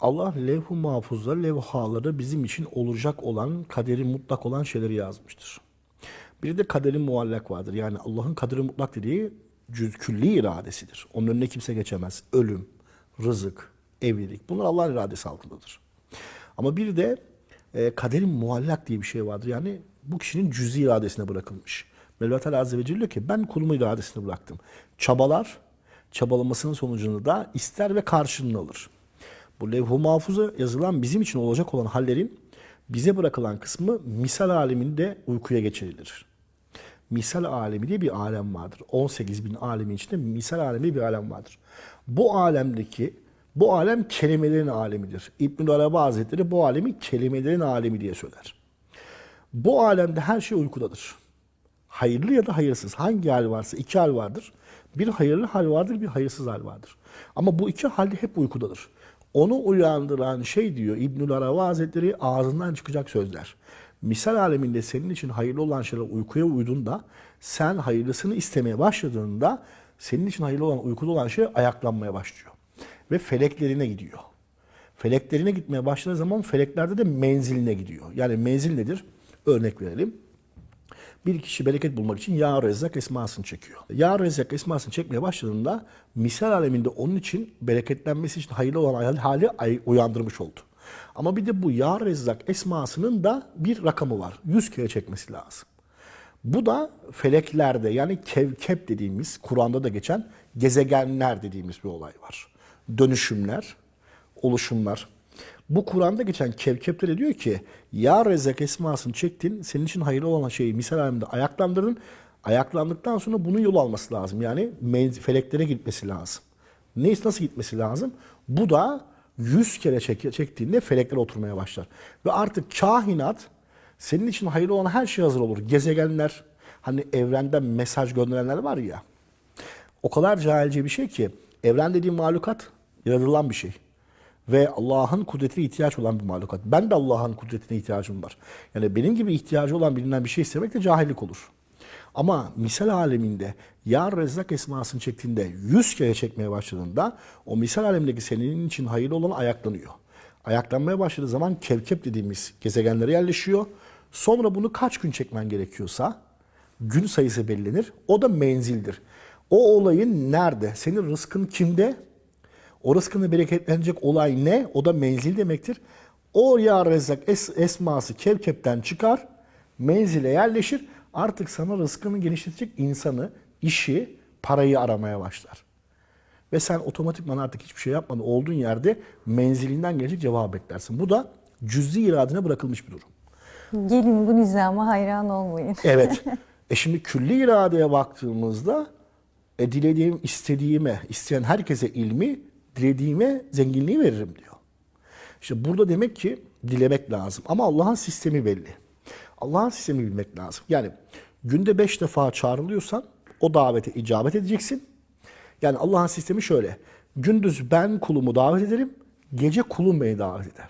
Allah levh-u mahfuzda levhaları bizim için olacak olan, kaderi mutlak olan şeyleri yazmıştır. Bir de kaderi muallak vardır. Yani Allah'ın kaderi mutlak dediği cüz iradesidir. Onun önüne kimse geçemez. Ölüm, rızık, evlilik bunlar Allah'ın iradesi altındadır. Ama bir de e, kaderi muallak diye bir şey vardır. Yani bu kişinin cüzi iradesine bırakılmış. Mevla Teala Azze ve Celle diyor ki ben kulumu iradesine bıraktım. Çabalar, çabalamasının sonucunu da ister ve karşılığını alır. Bu levh-u mahfuza yazılan bizim için olacak olan hallerin bize bırakılan kısmı misal aleminde uykuya geçirilir. Misal alemi diye bir alem vardır. 18 bin alemin içinde misal alemi bir alem vardır. Bu alemdeki bu alem kelimelerin alemidir. İbn-i Arabi Hazretleri bu alemi kelimelerin alemi diye söyler. Bu alemde her şey uykudadır. Hayırlı ya da hayırsız. Hangi hal varsa iki hal vardır. Bir hayırlı hal vardır, bir hayırsız hal vardır. Ama bu iki halde hep uykudadır. Onu uyandıran şey diyor İbnül Arabi Hazretleri ağzından çıkacak sözler. Misal aleminde senin için hayırlı olan şeyler uykuya uyduğunda, sen hayırlısını istemeye başladığında senin için hayırlı olan, uykuda olan şey ayaklanmaya başlıyor. Ve feleklerine gidiyor. Feleklerine gitmeye başladığı zaman feleklerde de menziline gidiyor. Yani menzil nedir? Örnek verelim. Bir kişi bereket bulmak için Ya Rezzak esmasını çekiyor. Ya Rezzak esmasını çekmeye başladığında misal aleminde onun için bereketlenmesi için hayırlı olan hali uyandırmış oldu. Ama bir de bu Ya Rezzak esmasının da bir rakamı var. 100 kere çekmesi lazım. Bu da feleklerde yani kevkep dediğimiz Kur'an'da da geçen gezegenler dediğimiz bir olay var. Dönüşümler, oluşumlar. Bu Kur'an'da geçen kevkepleri diyor ki ya rezek esmasını çektin senin için hayırlı olan şeyi misal aleminde ayaklandırdın. Ayaklandıktan sonra bunun yol alması lazım. Yani feleklere gitmesi lazım. Ne nasıl gitmesi lazım? Bu da 100 kere çek, çektiğinde felekler oturmaya başlar. Ve artık kainat senin için hayırlı olan her şey hazır olur. Gezegenler, hani evrenden mesaj gönderenler var ya. O kadar cahilce bir şey ki evren dediğim mahlukat yaratılan bir şey. Ve Allah'ın kudretine ihtiyaç olan bir mahlukat. Ben de Allah'ın kudretine ihtiyacım var. Yani benim gibi ihtiyacı olan bilinen bir şey istemek de cahillik olur. Ama misal aleminde Ya Rezzak esmasını çektiğinde 100 kere çekmeye başladığında o misal alemindeki senin için hayırlı olan ayaklanıyor. Ayaklanmaya başladığı zaman kevkep dediğimiz gezegenlere yerleşiyor. Sonra bunu kaç gün çekmen gerekiyorsa gün sayısı belirlenir. O da menzildir. O olayın nerede? Senin rızkın kimde? O rızkını bereketlenecek olay ne? O da menzil demektir. O ya rezzak es, esması kevkepten çıkar, menzile yerleşir. Artık sana rızkını genişletecek insanı, işi, parayı aramaya başlar. Ve sen otomatikman artık hiçbir şey yapmadan olduğun yerde menzilinden gelecek cevabı beklersin. Bu da cüz'i iradene bırakılmış bir durum. Gelin bu nizama hayran olmayın. Evet. E şimdi külli iradeye baktığımızda e, dilediğim, istediğime, isteyen herkese ilmi, dilediğime zenginliği veririm diyor. İşte burada demek ki dilemek lazım. Ama Allah'ın sistemi belli. Allah'ın sistemi bilmek lazım. Yani günde beş defa çağrılıyorsan o davete icabet edeceksin. Yani Allah'ın sistemi şöyle. Gündüz ben kulumu davet ederim, gece kulum beni davet eder.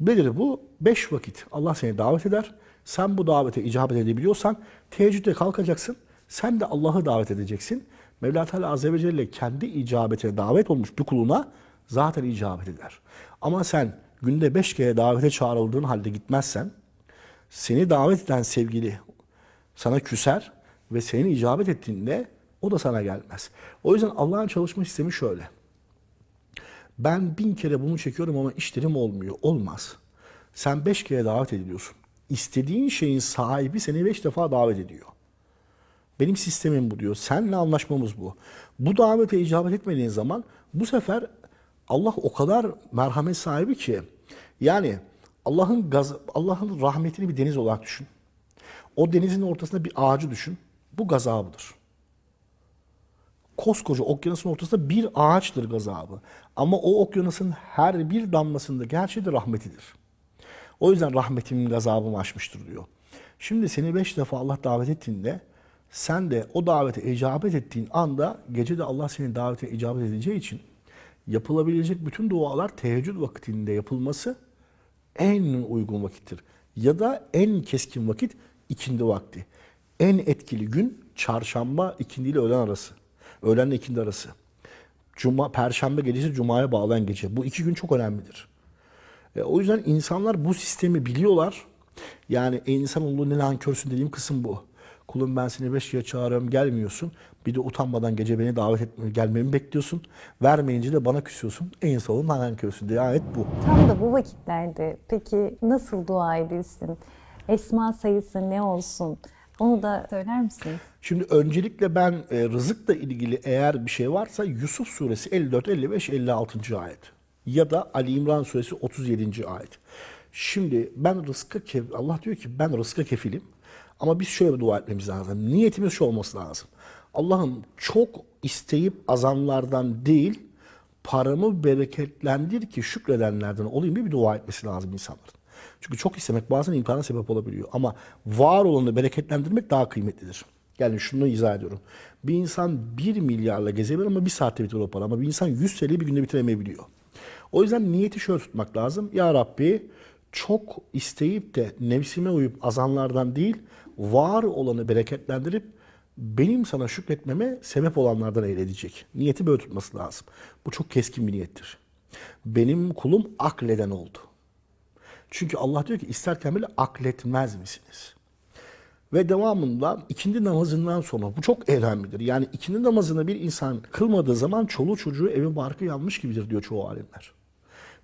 Nedir bu? Beş vakit Allah seni davet eder. Sen bu davete icabet edebiliyorsan teheccüde kalkacaksın. Sen de Allah'ı davet edeceksin. Mevla Teala Azze ve Celle kendi icabetine davet olmuş bir kuluna zaten icabet eder. Ama sen günde beş kere davete çağrıldığın halde gitmezsen seni davet eden sevgili sana küser ve senin icabet ettiğinde o da sana gelmez. O yüzden Allah'ın çalışma sistemi şöyle. Ben bin kere bunu çekiyorum ama işlerim olmuyor. Olmaz. Sen beş kere davet ediliyorsun. İstediğin şeyin sahibi seni beş defa davet ediyor. Benim sistemim bu diyor. Seninle anlaşmamız bu. Bu davete icabet etmediğin zaman bu sefer Allah o kadar merhamet sahibi ki yani Allah'ın Allah'ın rahmetini bir deniz olarak düşün. O denizin ortasında bir ağacı düşün. Bu gazabıdır koskoca okyanusun ortasında bir ağaçtır gazabı. Ama o okyanusun her bir damlasındaki her de rahmetidir. O yüzden rahmetimin gazabımı aşmıştır diyor. Şimdi seni beş defa Allah davet ettiğinde sen de o davete icabet ettiğin anda gece de Allah senin davete icabet edeceği için yapılabilecek bütün dualar teheccüd vakitinde yapılması en uygun vakittir. Ya da en keskin vakit ikindi vakti. En etkili gün çarşamba ikindi ile öğlen arası. Öğlenle ikindi arası. Cuma, Perşembe gecesi Cuma'ya bağlayan gece. Bu iki gün çok önemlidir. E, o yüzden insanlar bu sistemi biliyorlar. Yani ey insanoğlu ne nankörsün dediğim kısım bu. Kulum ben seni beş kere çağırıyorum gelmiyorsun. Bir de utanmadan gece beni davet etmemi, gelmemi bekliyorsun. Vermeyince de bana küsüyorsun. Ey insanoğlu nankörsün diye ayet bu. Tam da bu vakitlerde peki nasıl dua edilsin? Esma sayısı ne olsun? Onu da söyler misiniz? Şimdi öncelikle ben e, rızıkla ilgili eğer bir şey varsa Yusuf suresi 54, 55, 56. ayet. Ya da Ali İmran suresi 37. ayet. Şimdi ben rızka kef- Allah diyor ki ben rızka kefilim. Ama biz şöyle bir dua etmemiz lazım. Niyetimiz şu olması lazım. Allah'ım çok isteyip azanlardan değil, paramı bereketlendir ki şükredenlerden olayım diye bir dua etmesi lazım insanların. Çünkü çok istemek bazen imtihana sebep olabiliyor. Ama var olanı bereketlendirmek daha kıymetlidir. Yani şunu izah ediyorum. Bir insan 1 milyarla gezebilir ama bir saatte bitirir o para. Ama bir insan 100 TL'yi bir günde bitiremeyebiliyor. O yüzden niyeti şöyle tutmak lazım. Ya Rabbi çok isteyip de nefsime uyup azanlardan değil, var olanı bereketlendirip benim sana şükretmeme sebep olanlardan eyledecek. Niyeti böyle tutması lazım. Bu çok keskin bir niyettir. Benim kulum akleden oldu. Çünkü Allah diyor ki isterken bile akletmez misiniz? Ve devamında ikindi namazından sonra bu çok önemlidir. Yani ikindi namazını bir insan kılmadığı zaman çoluğu çocuğu evi barkı yanmış gibidir diyor çoğu alimler.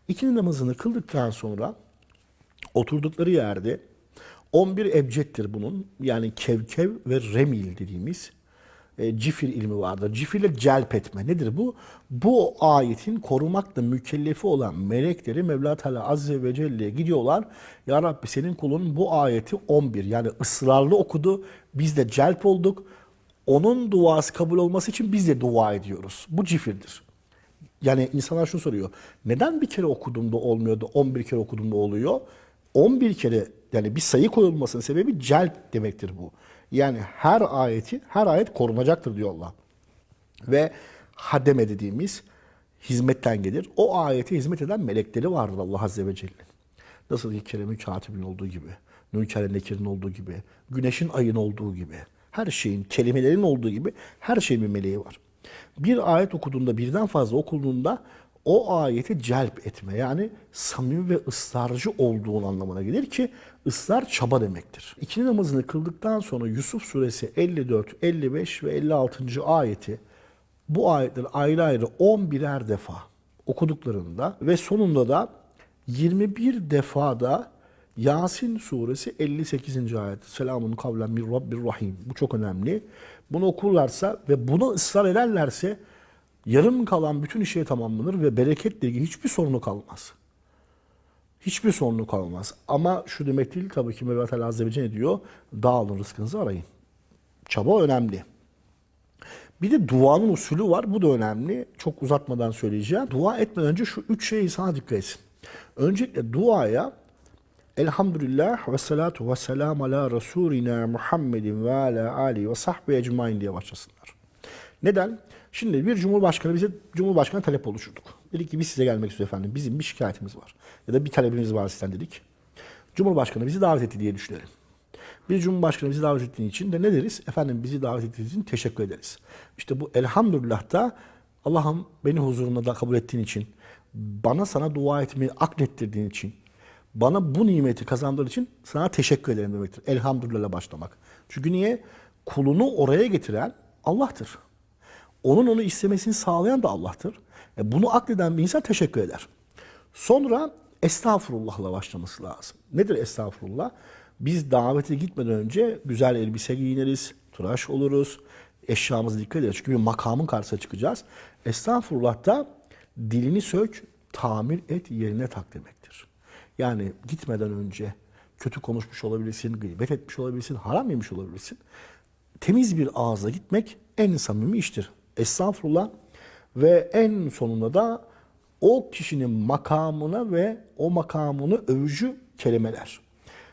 İkindi namazını kıldıktan sonra oturdukları yerde 11 ebceddir bunun. Yani kevkev ve remil dediğimiz e, cifir ilmi vardır. Cifirle celp etme. Nedir bu? Bu ayetin korumakla mükellefi olan melekleri Mevla Teala Azze ve Celle'ye gidiyorlar. Ya Rabbi senin kulun bu ayeti 11 yani ısrarlı okudu. Biz de celp olduk. Onun duası kabul olması için biz de dua ediyoruz. Bu cifirdir. Yani insanlar şunu soruyor. Neden bir kere okuduğumda olmuyor da 11 kere okuduğumda oluyor? 11 kere yani bir sayı koyulmasının sebebi celp demektir bu. Yani her ayeti, her ayet korunacaktır diyor Allah. Ve hademe dediğimiz hizmetten gelir. O ayete hizmet eden melekleri vardır Allah Azze ve Celle'nin. Nasıl ki Kerem'in katibin olduğu gibi, Nurkeren Nekir'in olduğu gibi, güneşin ayın olduğu gibi, her şeyin, kelimelerin olduğu gibi her şeyin bir meleği var. Bir ayet okuduğunda, birden fazla okunduğunda o ayeti celp etme yani samimi ve ısrarcı olduğun anlamına gelir ki ısrar çaba demektir. İkindi namazını kıldıktan sonra Yusuf suresi 54, 55 ve 56. ayeti bu ayetleri ayrı ayrı 11'er defa okuduklarında ve sonunda da 21 defada Yasin suresi 58. ayet. Selamun kavlen min Rabbir Rahim. Bu çok önemli. Bunu okurlarsa ve buna ısrar ederlerse yarım kalan bütün işe tamamlanır ve bereketle ilgili hiçbir sorunu kalmaz. Hiçbir sorunu kalmaz. Ama şu demek değil tabii ki Mevla Teala Azze ve Celle diyor. Dağılın rızkınızı arayın. Çaba önemli. Bir de duanın usulü var. Bu da önemli. Çok uzatmadan söyleyeceğim. Dua etmeden önce şu üç şeye insana dikkat etsin. Öncelikle duaya Elhamdülillah ve salatu ve selam ala Resulina Muhammedin ve ala Ali ve sahbihi ecmain diye başlasınlar. Neden? Şimdi bir cumhurbaşkanı bize cumhurbaşkanı talep oluşturduk. Dedik ki biz size gelmek istiyoruz efendim. Bizim bir şikayetimiz var. Ya da bir talebimiz var sizden dedik. Cumhurbaşkanı bizi davet etti diye düşünelim. Bir cumhurbaşkanı bizi davet ettiği için de ne deriz? Efendim bizi davet ettiğiniz için teşekkür ederiz. İşte bu elhamdülillah da Allah'ım beni huzuruna da kabul ettiğin için, bana sana dua etmeyi aklettirdiğin için, bana bu nimeti kazandığın için sana teşekkür ederim demektir. Elhamdülillah'la başlamak. Çünkü niye? Kulunu oraya getiren Allah'tır. Onun onu istemesini sağlayan da Allah'tır. E bunu akleden bir insan teşekkür eder. Sonra estağfurullah'la başlaması lazım. Nedir estağfurullah? Biz davete gitmeden önce güzel elbise giyiniriz, tıraş oluruz, eşyamıza dikkat ederiz. Çünkü bir makamın karşısına çıkacağız. Estağfurullah da dilini sök, tamir et, yerine tak demektir. Yani gitmeden önce kötü konuşmuş olabilirsin, gıybet etmiş olabilirsin, haram yemiş olabilirsin. Temiz bir ağızla gitmek en samimi iştir. Estağfurullah ve en sonunda da o kişinin makamına ve o makamını övücü kelimeler.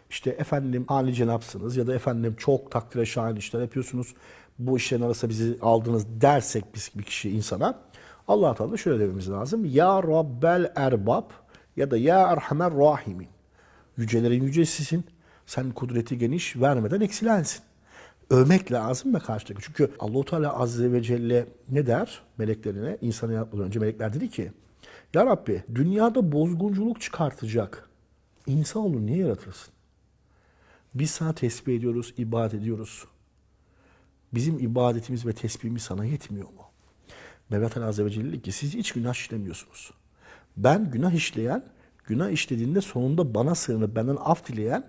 İşte efendim hali cenapsınız ya da efendim çok takdire şahin işler yapıyorsunuz. Bu işlerin arasında bizi aldınız dersek biz bir kişi insana Allah Teala şöyle dememiz lazım. Ya Rabbel Erbab ya da Ya Erhamer Rahimin. Yücelerin yücesisin. Sen kudreti geniş vermeden eksilensin. Övmek lazım ve karşıdaki. Çünkü Allahu Teala Azze ve Celle ne der meleklerine? İnsanı yaratmadan önce melekler dedi ki Ya Rabbi dünyada bozgunculuk çıkartacak insanoğlu niye yaratırsın? Biz sana tesbih ediyoruz, ibadet ediyoruz. Bizim ibadetimiz ve tesbihimiz sana yetmiyor mu? Mevlat Ali Azze ve Celle dedi ki siz hiç günah işlemiyorsunuz. Ben günah işleyen, günah işlediğinde sonunda bana sığınıp benden af dileyen,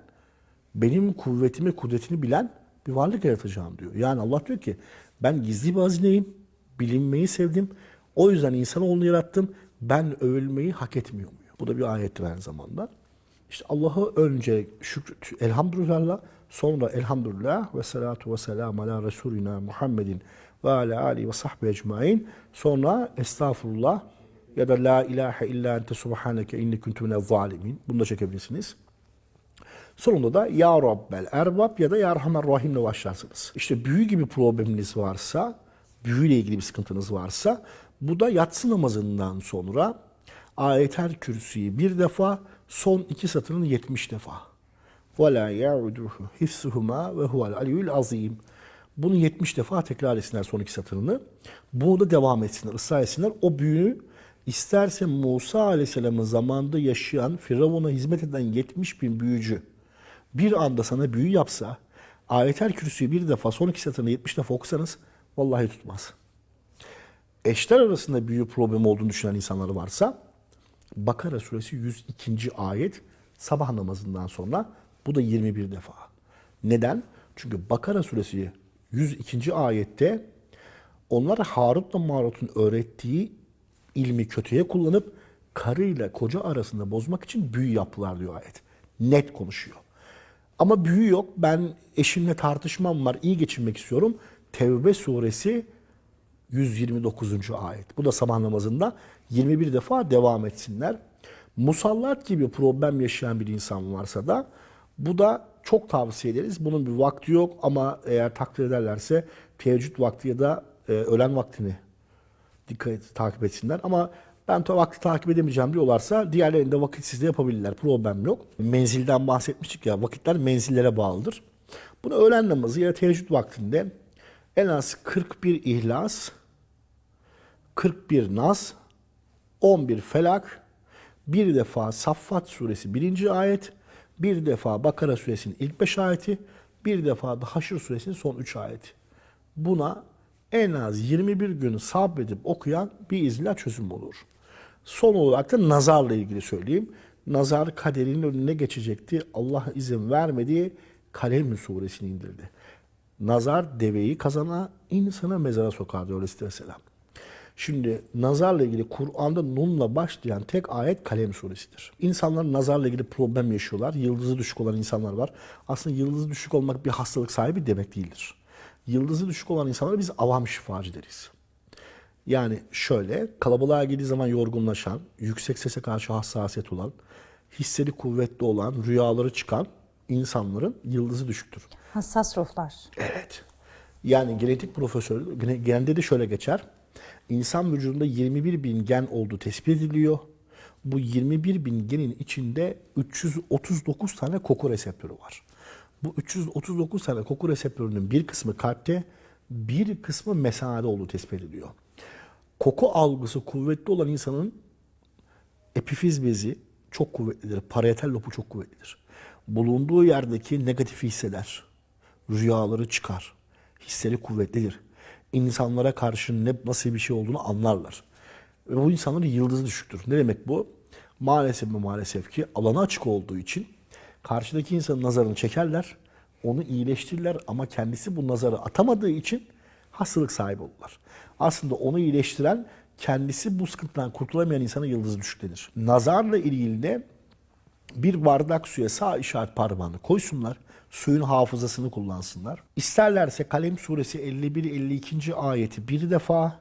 benim kuvvetimi, kudretini bilen bir varlık yaratacağım diyor. Yani Allah diyor ki ben gizli bir hazineyim, bilinmeyi sevdim. O yüzden insanoğlunu yarattım. Ben övülmeyi hak etmiyor muyum? Bu da bir ayettir aynı zamanda. İşte Allah'ı önce şükür, elhamdülillah, sonra elhamdülillah ve salatu ve selamu ala Resulina Muhammedin ve ala alihi ve sahbihi ecmain. Sonra estağfurullah ya da la ilahe illa ente subhaneke inni kuntu minel zalimin. Bunu da çekebilirsiniz. Sonunda da Ya Rabbel Erbab ya da Ya Rahman Rahim'le başlarsınız. İşte büyü gibi probleminiz varsa, büyüyle ilgili bir sıkıntınız varsa, bu da yatsı namazından sonra ayetel kürsüyü bir defa, son iki satırını 70 defa. وَلَا يَعُدُهُ حِفْسُهُمَا وَهُوَ الْعَلِيُّ الْعَظِيمُ Bunu 70 defa tekrar etsinler son iki satırını. Bunu da devam etsinler, ısrar etsinler. O büyüğü isterse Musa Aleyhisselam'ın zamanında yaşayan, Firavun'a hizmet eden 70 bin büyücü bir anda sana büyü yapsa, ayetel kürsüyü bir defa, son iki satırını 70 defa okusanız vallahi tutmaz. Eşler arasında büyü problemi olduğunu düşünen insanlar varsa, Bakara suresi 102. ayet sabah namazından sonra bu da 21 defa. Neden? Çünkü Bakara suresi 102. ayette onlar Harut'la Marut'un öğrettiği ilmi kötüye kullanıp karıyla koca arasında bozmak için büyü yaptılar diyor ayet. Net konuşuyor. Ama büyü yok. Ben eşimle tartışmam var. iyi geçinmek istiyorum. Tevbe suresi 129. ayet. Bu da sabah namazında 21 defa devam etsinler. Musallat gibi problem yaşayan bir insan varsa da bu da çok tavsiye ederiz. Bunun bir vakti yok ama eğer takdir ederlerse teheccüd vakti ya da e, öğlen vaktini dikkat takip etsinler. Ama ben to vakti takip edemeyeceğim diyorlarsa diğerlerinde vakitsiz de yapabilirler. Problem yok. Menzilden bahsetmiştik ya vakitler menzillere bağlıdır. Bunu öğlen namazı ya da teheccüd vaktinde en az 41 ihlas, 41 nas, 11 felak, bir defa Saffat suresi 1. ayet, bir defa Bakara suresinin ilk 5 ayeti, bir defa da Haşr suresinin son 3 ayeti. Buna en az 21 gün sabredip okuyan bir izniyle çözüm olur. Son olarak da nazarla ilgili söyleyeyim. Nazar kaderinin önüne geçecekti. Allah izin vermediği Kalem suresini indirdi. Nazar deveyi kazana, insana mezara sokar diyor Aleyhisselam. Şimdi nazarla ilgili Kur'an'da nunla başlayan tek ayet Kalem suresidir. İnsanlar nazarla ilgili problem yaşıyorlar. Yıldızı düşük olan insanlar var. Aslında yıldızı düşük olmak bir hastalık sahibi demek değildir. Yıldızı düşük olan insanlara biz avam şifacı deriz. Yani şöyle kalabalığa girdiği zaman yorgunlaşan, yüksek sese karşı hassasiyet olan, hisleri kuvvetli olan, rüyaları çıkan insanların yıldızı düşüktür. Hassas ruhlar. Evet. Yani genetik profesör, gene- gende de şöyle geçer. İnsan vücudunda 21 bin gen olduğu tespit ediliyor. Bu 21 bin genin içinde 339 tane koku reseptörü var. Bu 339 tane koku reseptörünün bir kısmı kalpte, bir kısmı mesade olduğu tespit ediliyor. Koku algısı kuvvetli olan insanın epifiz bezi çok kuvvetlidir. Parietal lobu çok kuvvetlidir. Bulunduğu yerdeki negatifi hisseder. Rüyaları çıkar. Hisleri kuvvetlidir. İnsanlara karşı ne nasıl bir şey olduğunu anlarlar. Ve bu insanların yıldızı düşüktür. Ne demek bu? Maalesef mi maalesef ki alanı açık olduğu için karşıdaki insanın nazarını çekerler, onu iyileştirirler ama kendisi bu nazarı atamadığı için hastalık sahibi olurlar. Aslında onu iyileştiren kendisi bu sıkıntıdan kurtulamayan insana yıldız düşük denir. Nazarla ilgili de bir bardak suya sağ işaret parmağını koysunlar. Suyun hafızasını kullansınlar. İsterlerse Kalem suresi 51-52. ayeti bir defa,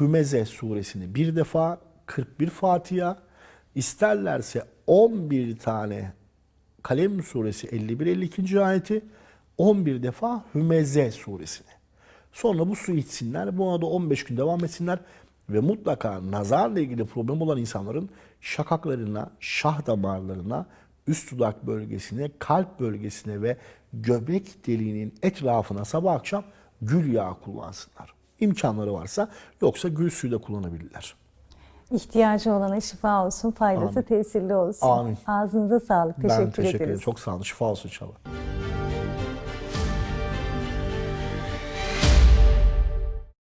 Hümeze suresini bir defa, 41 Fatiha, isterlerse 11 tane Kalem suresi 51-52. ayeti, 11 defa Hümeze suresini. Sonra bu suyu içsinler. Buna da 15 gün devam etsinler. Ve mutlaka nazarla ilgili problem olan insanların şakaklarına, şah damarlarına, üst dudak bölgesine, kalp bölgesine ve göbek deliğinin etrafına sabah akşam gül yağı kullansınlar. İmkanları varsa yoksa gül suyu da kullanabilirler. İhtiyacı olana şifa olsun, faydası tesirli olsun. Amin. Ağzınıza sağlık. Teşekkür, ben teşekkür ederim. ederiz. Çok sağ olun. Şifa olsun inşallah.